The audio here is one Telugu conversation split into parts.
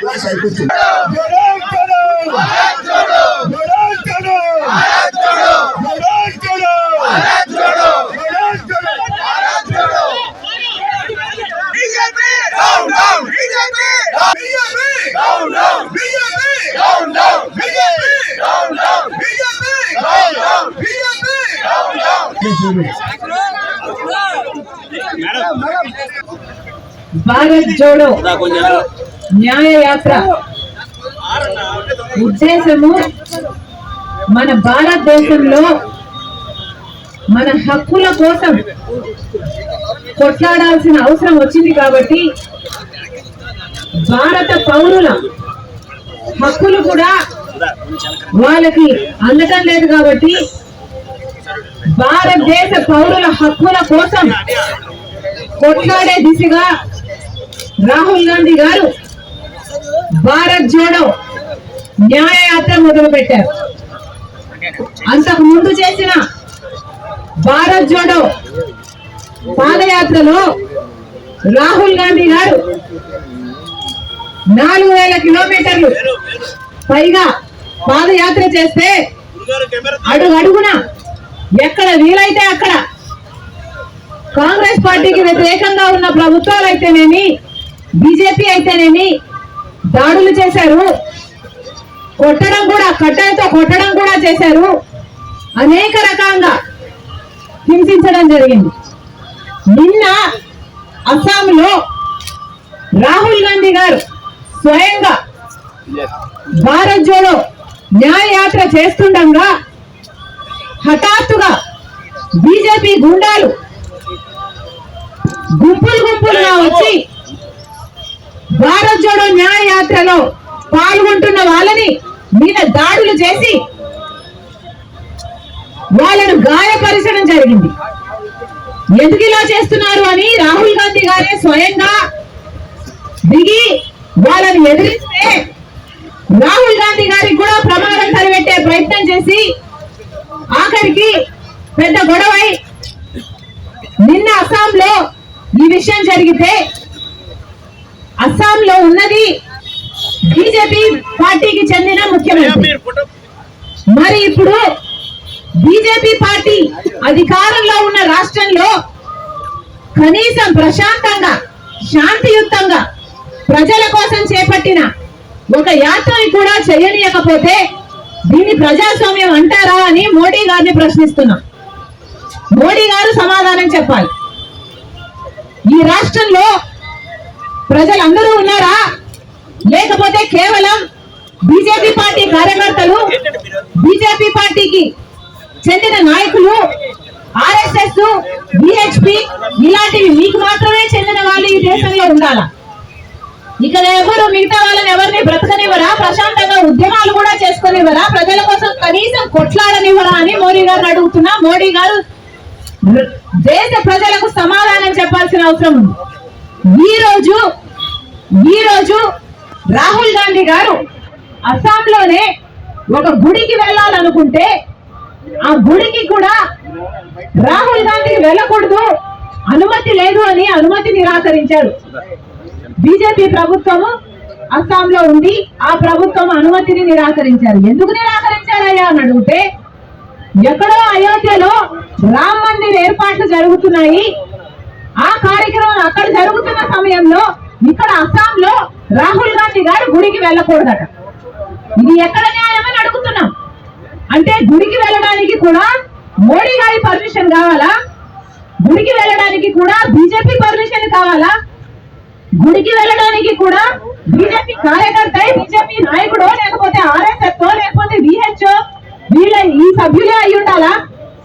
బీజేపీ భారత్ జోడో న్యాయ యాత్ర. ఉద్దేశము మన భారతదేశంలో మన హక్కుల కోసం కొట్లాడాల్సిన అవసరం వచ్చింది కాబట్టి భారత పౌరుల హక్కులు కూడా వాళ్ళకి అందటం లేదు కాబట్టి భారతదేశ పౌరుల హక్కుల కోసం కొట్లాడే దిశగా రాహుల్ గాంధీ గారు భారత్ జోడో న్యాయయాత్ర మొదలుపెట్టారు. మొదలు పెట్టారు అంతకు ముందు చేసిన భారత్ జోడో పాదయాత్రలో రాహుల్ గాంధీ గారు నాలుగు వేల కిలోమీటర్లు పైగా పాదయాత్ర చేస్తే అడుగు అడుగున ఎక్కడ వీలైతే అక్కడ. కాంగ్రెస్ పార్టీకి వ్యతిరేకంగా ఉన్న ప్రభుత్వాలు అయితేనేమి బీజేపీ అయితేనేమి దాడులు చేశారు. కొట్టడం కూడా కట్టెలతో కొట్టడం కూడా చేశారు. అనేక రకంగా హింసించడం జరిగింది. నిన్న అస్సాంలో రాహుల్ గాంధీ గారు స్వయంగా భారత్ జోడో న్యాయ యాత్ర చేస్తుండగా హఠాత్తుగా బీజేపీ గుండాలు గుంపులు గుంపులుగా వచ్చి భారత్ జోడో న్యాయ యాత్రలో పాల్గొంటున్న వాళ్ళని మీద దాడులు చేసి వాళ్ళను గాయపరచడం జరిగింది. ఎందుకు ఇలా చేస్తున్నారు అని రాహుల్ గాంధీ గారే స్వయంగా దిగి వాళ్ళని ఎదిరిస్తే రాహుల్ గాంధీ గారికి కూడా ప్రమాదం తలపెట్టే ప్రయత్నం చేసి ఆఖరికి పెద్ద గొడవై నిన్న అస్సాంలో ఈ విషయం జరిగితే అస్సాంలో ఉన్నది బీజేపీ పార్టీకి చెందిన ముఖ్యమంత్రి మరి ఇప్పుడు బీజేపీ పార్టీ అధికారంలో ఉన్న రాష్ట్రంలో కనీసం ప్రశాంతంగా శాంతియుతంగా ప్రజల కోసం చేపట్టిన ఒక యాత్రని కూడా చేయనీయకపోతే దీన్ని ప్రజాస్వామ్యం అంటారా అని మోడీ గారిని ప్రశ్నిస్తున్నాం. మోడీ గారు సమాధానం చెప్పాలి. ఈ రాష్ట్రంలో ప్రజలందరూ ఉన్నారా? లేకపోతే కేవలం బీజేపీ పార్టీ కార్యకర్తలు బీజేపీ పార్టీకి చెందిన నాయకులు ఆర్ఎస్ఎస్ బిహెచ్పి ఇలాంటివి మీకు మాత్రమే చెందిన వాళ్ళు ఈ దేశంలో ఉండాలా? ఇక్కడ ఎవరు మిగతా వాళ్ళని ఎవరిని బ్రతకనివ్వరా? ప్రశాంతంగా ఉద్యమాలు కూడా చేసుకునివ్వరా? ప్రజల కోసం కనీసం కొట్లాడనివ్వరా అని మోడీ గారిని అడుగుతున్నా. మోడీ గారు దేశ ప్రజలకు సమాధానం చెప్పాల్సిన అవసరం ఉంది. ఈ రోజు ఈ రోజు రాహుల్ గాంధీ గారు అస్సాంలోనే ఒక గుడికి వెళ్ళాలనుకుంటే ఆ గుడికి కూడా రాహుల్ గాంధీ వెళ్ళకూడదు అనుమతి లేదు అని అనుమతి నిరాకరించారు బీజేపీ ప్రభుత్వము అస్సాంలో ఉంది ఆ ప్రభుత్వం అనుమతిని నిరాకరించారు. ఎందుకు నిరాకరించారయ్యా అని అడిగితే ఎక్కడో అయోధ్యలో రామ్ మందిర్ ఏర్పాట్లు జరుగుతున్నాయి. ఆ కార్యక్రమం అక్కడ జరుగుతున్న సమయంలో ఇక్కడ అస్సాంలో రాహుల్ గాంధీ గారు గుడికి వెళ్ళకూడదట. ఇది ఎక్కడ న్యాయమని అడుగుతున్నాం. అంటే గుడికి వెళ్ళడానికి కూడా మోడీ గారి పర్మిషన్ కావాలా? గుడికి వెళ్ళడానికి కూడా బీజేపీ పర్మిషన్ కావాలా? గుడికి వెళ్ళడానికి కూడా బీజేపీ కార్యకర్త బీజేపీ నాయకుడో లేకపోతే ఆర్ఎస్ఎస్ లేకపోతే విహెచ్ఓ వీళ్ళ ఈ సభ్యులే అయి ఉండాలా?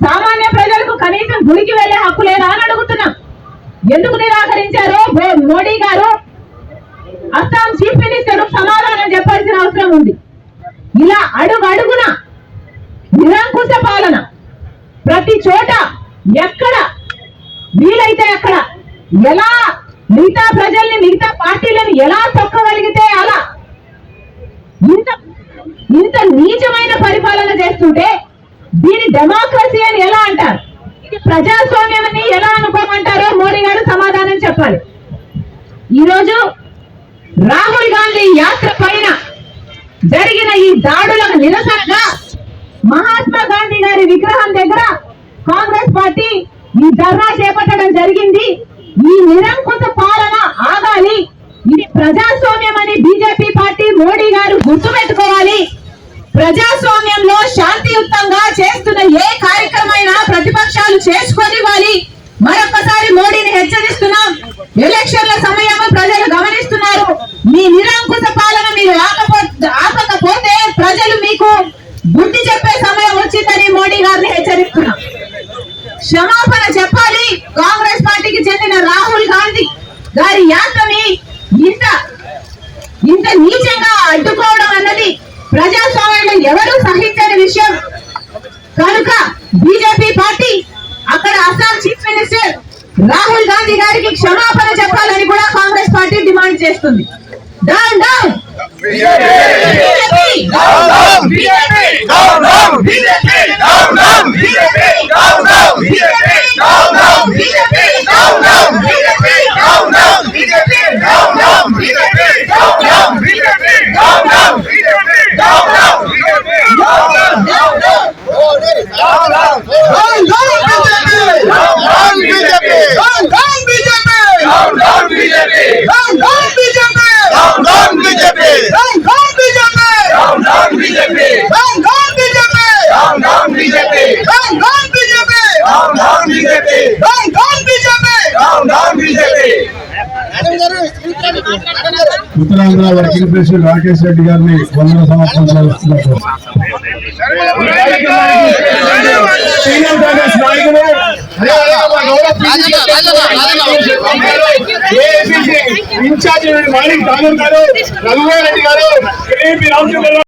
సామాన్య ప్రజలకు కనీసం గుడికి వెళ్ళే హక్కు లేదా అని అడుగుతున్నా. ఎందుకు నిరాకరించారు మోడీ గారు? అస్సాం చీఫ్ మినిస్టర్ సమాధానం చెప్పాల్సిన అవసరం ఉంది. ఇలా అడుగు అడుగున నిరంకుశ ఎక్కడ వీలైతే అక్కడ ఎలా మిగతా ప్రజల్ని మిగతా పార్టీలను ఎలా తొక్కగలిగితే అలా ఇంత ఇంత నీచమైన పరిపాలన చేస్తుంటే దీని డెమోక్రసీ అని ఎలా అంటారు? ఇది ప్రజాస్వామ్యం అని ఎలా అనుకోమంటారో మోడీ గారు సమాధానం చెప్పాలి. ఈరోజు రాహుల్ గాంధీ యాత్ర పైన జరిగిన ఈ దాడులకు నిరసనగా మహాత్మా గాంధీ గారి విగ్రహం దగ్గర కాంగ్రెస్ పార్టీ ఈ ధర్నా చేపట్టడం జరిగింది. ఈ నిరంకుశ పాలన ఆగాలి. ఇది ప్రజాస్వామ్యం అని బీజేపీ పార్టీ మోడీ గారు గుర్తుపెట్టుకోవాలి. ప్రజాస్వామ్యంలో శాంతియుక్తంగా చేస్తున్న ఏ కార్యక్రమైనా ప్రతిపక్షాలు చేసుకోనివ్వాలి. మరొకసారి మోడీని హెచ్చరిస్తున్నాం. ఎలక్షన్ల సమయం ప్రజలు గమనిస్తున్నారు. మీ నిర బుద్ధి చెప్పే సమయం వచ్చిందని మోడీ గారిని హెచ్చరిస్తున్నాం. క్షమాపణ చెప్పాలి. కాంగ్రెస్ పార్టీకి చెందిన రాహుల్ గాంధీ గారి యాత్రని ఇంత ఇంత నీచంగా అడ్డుకోవడం అన్నది ప్రజాస్వామ్యంలో ఎవరూ సహించని విషయం. కనుక బీజేపీ పార్టీ అక్కడ అస్సాం చీఫ్ మినిస్టర్ రాహుల్ గాంధీ గారికి క్షమాపణ చెప్పాలని కూడా కాంగ్రెస్ పార్టీ డిమాండ్ చేస్తుంది. Down, down, BJP! Down, down, BJP! Down, down, BJP! Down, down, BJP! Down, down down Uttarandhra working president Rakesh Reddy గారిని వందల సంవత్సరాలు ఇన్ఛార్జ్ మాణిక్ ఠాగూర్ గారు రఘువర్ రెడ్డి గారు